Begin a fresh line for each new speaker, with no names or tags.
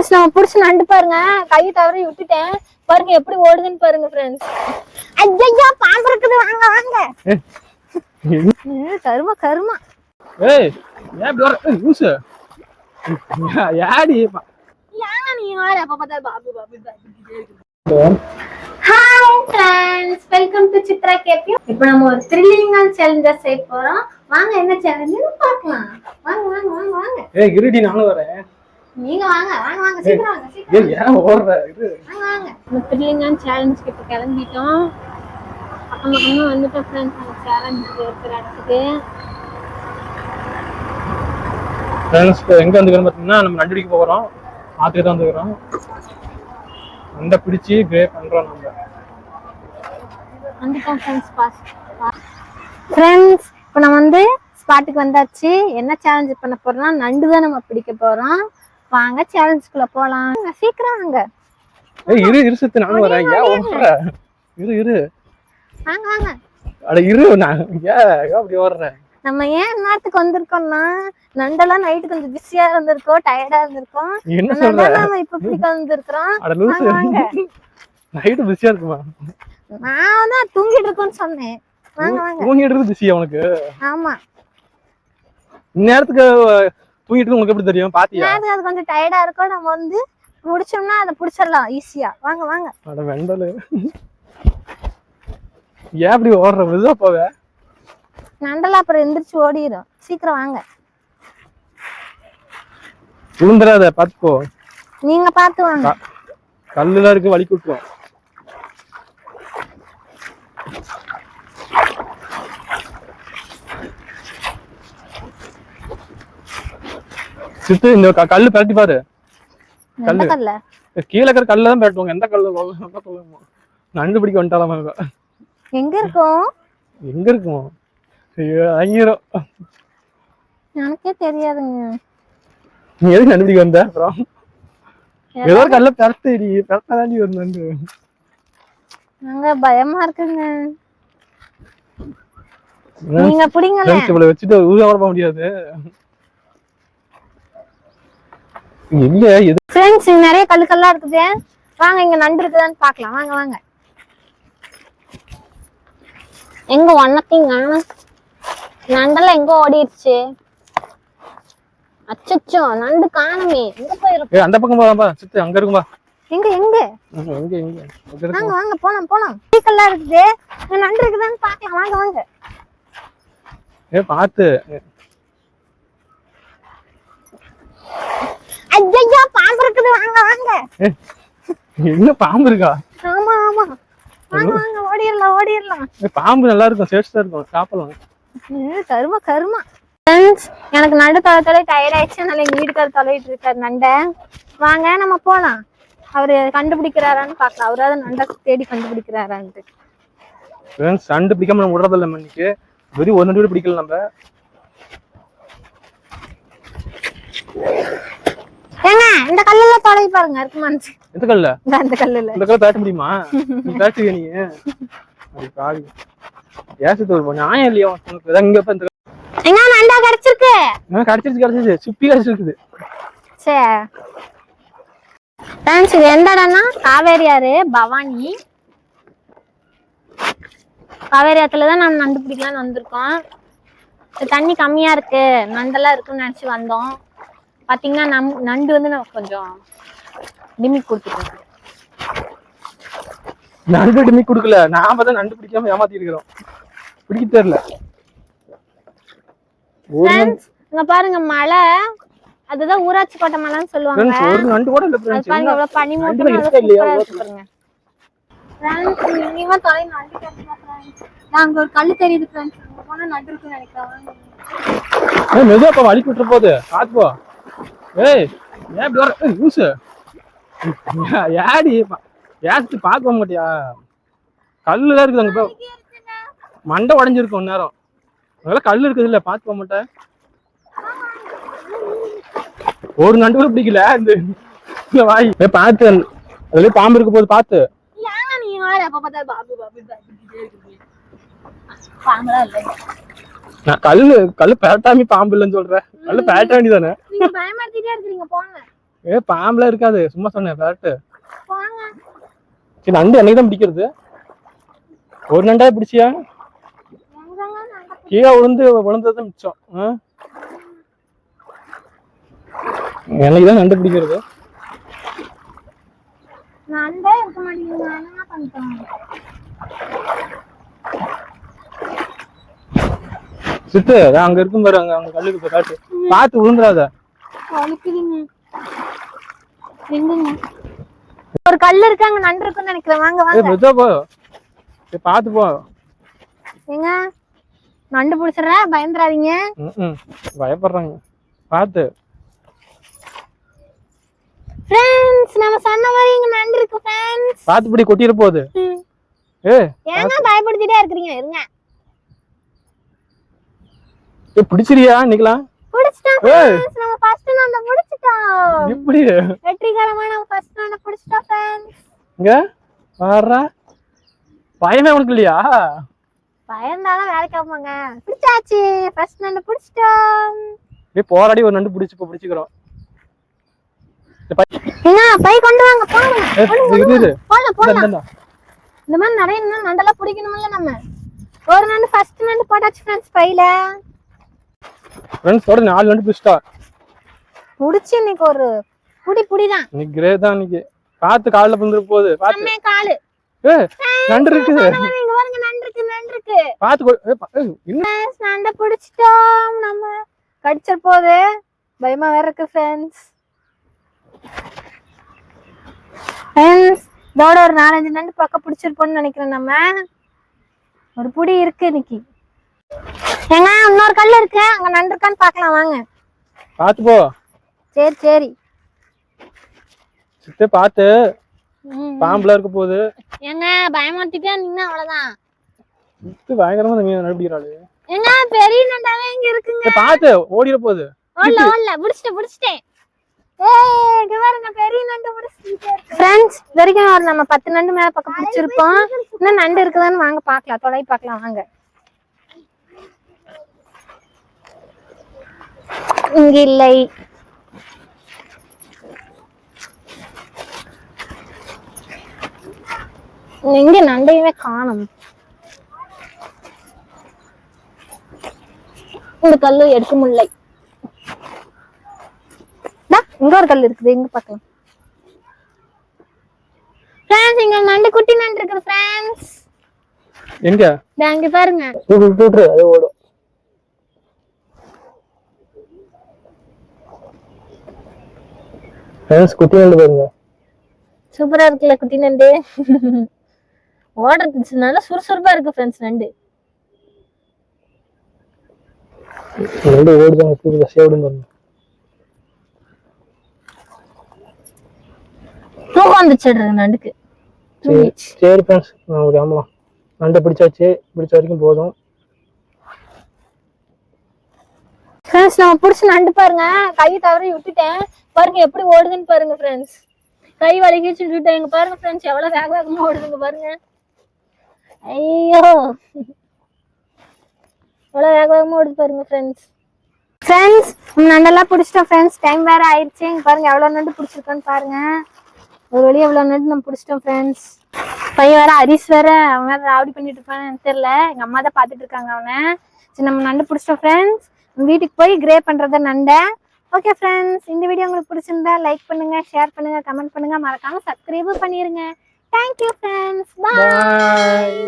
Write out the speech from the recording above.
Friends நம்ம புடிச்சு நண்டு பாருங்க. கை தவறி விட்டுட்டேன். பாருங்க எப்படி ஓடுதுன்னு பாருங்க ஃப்ரெண்ட்ஸ் ஐயா பாம்பு இருக்குது வாங்க வாங்க. கருமா கருமா.
ஏய் ஏன் இப்படி வர? ஏய், லூசு. யாடி
ஏங்க நீங்க வேற அப்ப பார்த்தா Babu Babu hi friends welcome to Chitra கேபியூ இப்போ நம்ம ஒரு த்ரில்லிங்கான சேலஞ்சர் செய்ய போறோம். வாங்க என்ன சேலஞ்சுன்னு பார்க்கலாம். வாங்க வாங்க வாங்க வாங்க.
ஏய் இருடி நானும் வரேன்.
நீங்க வாங்க வாங்க வாங்க சீக்கிரம் வாங்க சீக்கிரம்
ஏய் ஏன் ஓடுற? இரு
வாங்க வாங்க. இந்த த்ரில்லிங்கான சேலஞ்ச் கிட்ட கிளம்பிட்டோம். பக்கம் பக்கமா வந்துட்டோம் ஃப்ரெண்ட்ஸ் அந்த சேலஞ்ச் இருக்கிற இடத்துக்கு
ஃப்ரெண்ட்ஸ் எங்க வந்துக்கிறோம் பார்த்தீங்கன்னா நம்ம நண்டு பிடிக்க போகிறோம் ஆற்றுக்கு தான் வந்துக்கிறோம் நண்டை பிடிச்சி கிரே பண்றோம் நம்ம.
வந்துட்டோம் ஃப்ரெண்ட்ஸ் பாஸ் ஃப்ரெண்ட்ஸ் இப்போ நம்ம வந்து ஸ்பாட்டுக்கு வந்தாச்சு. என்ன சேலஞ்ச் பண்ண போறோம்னா நண்டு தான் நம்ம பிடிக்க போறோம். வாங்க சேலஞ்சுக்குள்ள போலாம். சீக்கிரம் வாங்க.
ஏய் இரு இரு சத்து நானும் வரேன். ஏன் இரு இரு.
வாங்க வாங்க.
அட இரு நான் ஏன் அப்படி ஓடுற?
நம்ம ஏன் நேரத்துக்கு வந்திருக்கோம்னா நண்டெல்லாம் நைட்டு கொஞ்சம் பிஸியா இருந்திருக்கோம் டயர்டா இருந்திருக்கோம்.
என்ன சொல்ற?
நம்ம இப்ப பிடிக்க வந்திருக்கிறோம்
அட லூசு. நைட்டு பிஸியா இருக்குமா?
நான் தான் தூங்கிட்டு இருக்கோம்னு சொன்னேன். வாங்க வாங்க.
தூங்கிட்டு இருக்கு பிஸியா உனக்கு.
ஆமா.
இந்நேரத்துக்கு தூங்கிட்டு உனக்கு எப்படி தெரியும்? பாத்தியா?
அது கொஞ்சம் டயர்டா இருக்கும் நம்ம வந்து முடிச்சோம்னா அதை பிடிச்சிடலாம் ஈஸியா வாங்க வாங்க.
அட வெண்டலு. ஏன் அப்படி ஓடுற? மெதுவா போவ.
நண்டெல்லாம் அப்புறம் எந்திரிச்சு ஓடிடும் சீக்கிரம் வாங்க.
விழுந்துடாத பாத்துக்கோ.
நீங்க பார்த்து வாங்க.
க- கல்லுலாம் இருக்கு வலி விட்டுரும். சித்து இந்த கல்லு பரட்டி பாரு.
கல்ல.
கீழே இருக்கிற கல்ல தான் பரட்டுவாங்க. எந்த கல்லு? சொல்லுங்க. நண்டு பிடிக்க வந்துட்டாலாமா.
எங்க இருக்கும்?
எங்க இருக்கும்? ஐயோ அங்கிரும்
எனக்கே தெரியாதுங்க.
நீ எதுக்கு நண்டு பிடிக்க வந்த? அப்புறம்? ஏதோ ஒரு கல்ல பரட்டு நீ பரட்டாதாண்டி ஒரு நண்டு.
நாங்க பயமா இருக்குங்க. நீங்க பிடிங்கல.
வச்சுட்டு ஊரா கூட போக முடியாது. எங்க எது
ஃப்ரெண்ட்ஸ் இங்க நிறைய கல்லு கல்லா இருக்குது. வாங்க இங்க நண்டு இருக்குதான்னு பார்க்கலாம். வாங்க வாங்க. எங்க ஒன்னத்தையும் காணோம் நண்டெல்லாம் எங்க ஓடிடுச்சு அச்சச்சோ நண்டு காணுமே. எங்க போயிரும்
ஏய், அந்த பக்கம் போதாம்பா சித்து அங்க இருக்கும்பா.
எங்க எங்க?
எங்க எங்க
வாங்க வாங்க போலாம் போலாம். கல்லா இருக்குது. நண்டு இருக்குதான்னு பார்க்கலாம். வாங்க வாங்க.
ஏ பாத்து
ஐயா பாம்பு இருக்குது. வாங்க வாங்க.
எங்க பாம்பு இருக்கா?
ஆமா ஆமா. வாங்க வாங்க ஓடிடலாம்
ஏய், பாம்பு நல்லா இருக்கும் சேஃப்டா இருக்கும். சாப்பிடலாம்.
கரும கரும. ஃப்ரெண்ட்ஸ் எனக்கு நண்டு தொலை தொலை டயர்ட் ஆயிடுச்சு. அதனால எங்க வீட்டுக்காரர் தொலைவிட்டு இருக்காரு நண்டை. வாங்க நம்ம போலாம். அவரு கண்டுபிடிக்கிறாரான்னு பார்க்கலாம். அவராவது நண்டை தேடி கண்டுபிடிக்கிறாரான்ட்டு.
ஃப்ரெண்ட்ஸ் சண்டை பிடிக்காம நம்ம விடுறதில்ல இன்னைக்கு. வெறும் ஒரு நண்டு கூட பிடிக்கல நம்ம.
ஏங்க இந்த கல்லெல்லாம் தொலை பாருங்க இருக்குமான்னு
எந்த கல்ல
இந்த அந்த கல்லுல.
இந்த கல்ல பேட்ட முடியுமா? நீ பேட்டுக்க நீ. அது காடி ஏசத்து ஒரு நியாயம் இல்லையா? உனக்கு இங்க இப்ப இந்த
எங்க நண்டா கிடைச்சிருக்கு.
கிடைச்சிருச்சு கிடைச்சிருச்சு. சுப்பி கிடைச்சிருக்குது.
சரி ஃப்ரெண்ட்ஸ் இது எந்த இடம்னா? காவேரி ஆறு பவானி. காவேரி ஆத்துல தான் நம்ம நண்டு பிடிக்கலாம்னு வந்திருக்கோம் தண்ணி கம்மியா இருக்கு. நண்டெல்லாம் இருக்குன்னு நினைச்சு வந்தோம். பாத்தீங்கன்னா நம் நண்டு வந்து நமக்கு கொஞ்சம் லிமிட் கொடுத்துட்டோம்.
நண்டு டிமி கொடுக்கல. நாம தான் நண்டு பிடிக்காம ஏமாத்தி இருக்கிறோம். பிடிக்க தெரியல.
இங்க பாருங்க மலை. அதுதான் ஊராட்சி கோட்டை மலைன்னு சொல்லுவாங்க.
ஒரு நண்டு கூட இல்ல ஃப்ரெண்ட்ஸ்
பாருங்க எவ்வளவு பனி மூட்டம்
இருக்கா?
பாருங்க. ஃப்ரெண்ட்ஸ் நீங்க தொலை நண்டு கிடைக்குமா ஃப்ரெண்ட்ஸ் நாங்க ஒரு கல்லு தெரியுது ஃப்ரெண்ட்ஸ் போனா நண்டு இருக்குன்னு நினைக்கிறேன்.
மெதுவா போ வலிக்கு விட்டுற போகுது பாத்து போ. ஏய் ஏன் இப்படி வர ஏய் லூசு யாடி ஏசி பார்க்க மாட்டியா கல்லு தான் இருக்குது அங்கே போய் மண்டை உடஞ்சிருக்கும் நேரம் அதெல்லாம் கல்லு இருக்குது இல்லை பார்த்து போக மாட்டேன் ஒரு நண்டு கூட பிடிக்கல இந்த வாய் பார்த்து அதுலயே பாம்பு இருக்க போது பார்த்து
ஏங்க இல்லை
நான் கல்லு கல்லு பேட்டாமி பாம்பு இல்லைன்னு சொல்றேன் கல்லு பேட்ட
போங்க.
ஏ பாம்புலாம் இருக்காது. சும்மா சொன்னேன் சரி நண்டு என்னைக்கு தான் பிடிக்கிறது? ஒரு நண்டா பிடிச்சியா? கீழே விழுந்து விழுந்தது மிச்சம். ஆ? என்னைக்கு தான் நண்டு பிடிக்கிறது?
நண்டே இருக்க மாட்டேங்குது.
சித்து அங்க இருக்கும் பாரு அங்க அங்க கல்லுக்கு போய் காட்டு. பார்த்து விழுந்துடாத.
ஒரு கல் இருக்கு அங்க நண்டு இருக்குன்னு நினைக்கிறேன். வாங்க வாங்க.
மெதுவா போ. ஏய், பார்த்து போ.
ஏங்க நண்டு பிடிச்சிடுற? பயந்துடாதீங்க.
ம் பயப்படுறாங்க. பார்த்து.
ஃப்ரெண்ட்ஸ் நம்ம சொன்ன மாதிரி இங்க நண்டு இருக்கு ஃப்ரெண்ட்ஸ்
பார்த்து பிடி கொட்டிட போகுது. ஏ
ஏங்க பயப்படுத்திட்டே இருக்கிறீங்க. இருங்க.
ஏ பிடிச்சிரியா நிக்கலாம் எப்படி?
வெற்றிகரமா நம்ம ஃபர்ஸ்ட் நண்டை பிடிச்சிட்டோம் ஃப்ரெண்ட்ஸ்
இங்க வர்றா பயமே உனக்கு இல்லையா?
பயந்தாலும் வேலைக்கு பிடிச்சாச்சு. ஃபர்ஸ்ட் நண்டை பிடிச்சிட்டோம்.
போராடி ஒரு நண்டு பிடிச்சி பிடிச்சிக்கிறோம்.
பை கொண்டு வாங்க போங்க.
இந்தா,
மாதிரி நிறைய நண்டெல்லாம் பிடிக்கணும்ல நம்ம. ஒரு நண்டு ஃபர்ஸ்ட் நண்டு போட்டாச்சு ஃப்ரெண்ட்ஸ் பையில.
ஃப்ரெண்ட்ஸ் ஓட நாலு நண்டு பிடிச்சிட்டா.
முடிச்சு இன்னைக்கு ஒரு புடி புடிதான்.
இன்னைக்கு கிரே தான் இன்னைக்கு. பார்த்து காலில் விழுந்துரு போகுது பார்த்து.
காலு.
ஏ நண்டு
மாதிரி இங்க பாருங்க நண்டு இருக்கு நண்டு இருக்கு.
பார்த்து ஏய், இன்னும்
நண்டை பிடிச்சிட்டோம் நம்ம. கடிச்சிட போகுது. பயமா வேற இருக்கு ஃப்ரெண்ட்ஸ் ஃப்ரெண்ட்ஸ் இதோட ஒரு நாலஞ்சு நண்டு பக்கம் பிடிச்சிருப்போம்னு நினைக்கிறேன் நம்ம. ஒரு புடி இருக்கு இன்னைக்கு. ஏங்க இன்னொரு கல் இருக்கு. அங்க நண்டு இருக்கான்னு பார்க்கலாம் வாங்க.
பார்த்து போ.
சரி சரி.
சித்தே பார்த்து.
ம்.
பாம்புலாம் இருக்க போகுது.
ஏங்க பயமாத்திட்டே நின்னா அவ்வளவுதான்.
சித்து பயங்கரமா இந்த மீன் நடுப்பிடிக்கிறாள்
ஏங்க பெரிய நண்டாவே இங்க இருக்குங்க.
பார்த்து ஓடிட போகுது.
ஓடல ஓடல பிடிச்சிட்டேன் பிடிச்சிட்டேன். ஏய் இங்க பாருங்க பெரிய நண்டு ஃப்ரெண்ட்ஸ் வரைக்கும் நம்ம பத்து நண்டு மேல பக்கம் பிடிச்சிருப்போம் இன்னும் நண்டு இருக்குதான்னு வாங்க பார்க்கலாம் தொலை பார்க்கலாம் வாங்க. இங்க இல்லை எங்க நண்டையுமே காணும் இந்த கல்லு எடுக்க முடியல டா, இங்க ஒரு கல் இருக்குது எங்க பார்க்கலாம் ஃப்ரெண்ட்ஸ் இங்க நண்டு குட்டி நண்டு இருக்குது ஃப்ரெண்ட்ஸ்
எங்க
அங்க பாருங்க
அது ஓடும் ஃப்ரெண்ட்ஸ் குட்டி நண்டு பாருங்க.
சூப்பரா இருக்குல்ல குட்டி நண்டு? ஓடுறது நல்லா சுறுசுறுப்பா இருக்கு ஃப்ரெண்ட்ஸ் நண்டு.
நண்டு ஓடுதாங்க தூக்கி சேவிடும் பாருங்க.
தூக்கம் வந்துச்சிடுறது நண்டுக்கு.
சரி சரி ஃப்ரெண்ட்ஸ் நான் ஒரு ஆமாம் நண்டை பிடிச்சாச்சு பிடிச்ச வரைக்கும் போதும்.
ஃப்ரெண்ட்ஸ் நம்ம பிடிச்சி நண்டு பாருங்க. கை தவறி விட்டுட்டேன். பாருங்க எப்படி ஓடுதுன்னு பாருங்க ஃப்ரெண்ட்ஸ் கை வலிக்கிச்சு விட்டுட்டேன். இங்க பாருங்க ஃப்ரெண்ட்ஸ் எவ்வளவு வேக வேகமா ஓடுதுங்க பாருங்க. ஐயோ. எவ்வளவு வேக வேகமா ஓடுது பாருங்க ஃப்ரெண்ட்ஸ் ஃப்ரெண்ட்ஸ் நண்டெல்லாம் பிடிச்சிட்டோம் ஃப்ரெண்ட்ஸ் டைம் வேற ஆயிடுச்சு. இங்க பாருங்க எவ்வளவு நண்டு பிடிச்சிருக்கோன்னு பாருங்க. ஒரு வழி எவ்வளவு நண்டு நம்ம பிடிச்சிட்டோம் ஃப்ரெண்ட்ஸ் பையன் வேற ஹரிஸ் வேற அவன் வேற ராவடி பண்ணிட்டு இருப்பான்னு தெரியல. எங்க அம்மா தான் பாத்துட்டு இருக்காங்க அவனை. சரி நம்ம நண்டு பிடிச்சிட்டோம் ஃப்ரெண்ட்ஸ் வீட்டுக்கு போய் கிரே பண்ணுறத நண்டை. ஓகே ஃப்ரெண்ட்ஸ் இந்த வீடியோ உங்களுக்கு பிடிச்சிருந்தா லைக் பண்ணுங்க ஷேர் பண்ணுங்க கமெண்ட் பண்ணுங்க. மறக்காம சப்ஸ்கிரைபும் பண்ணிருங்க. Thank you friends
bye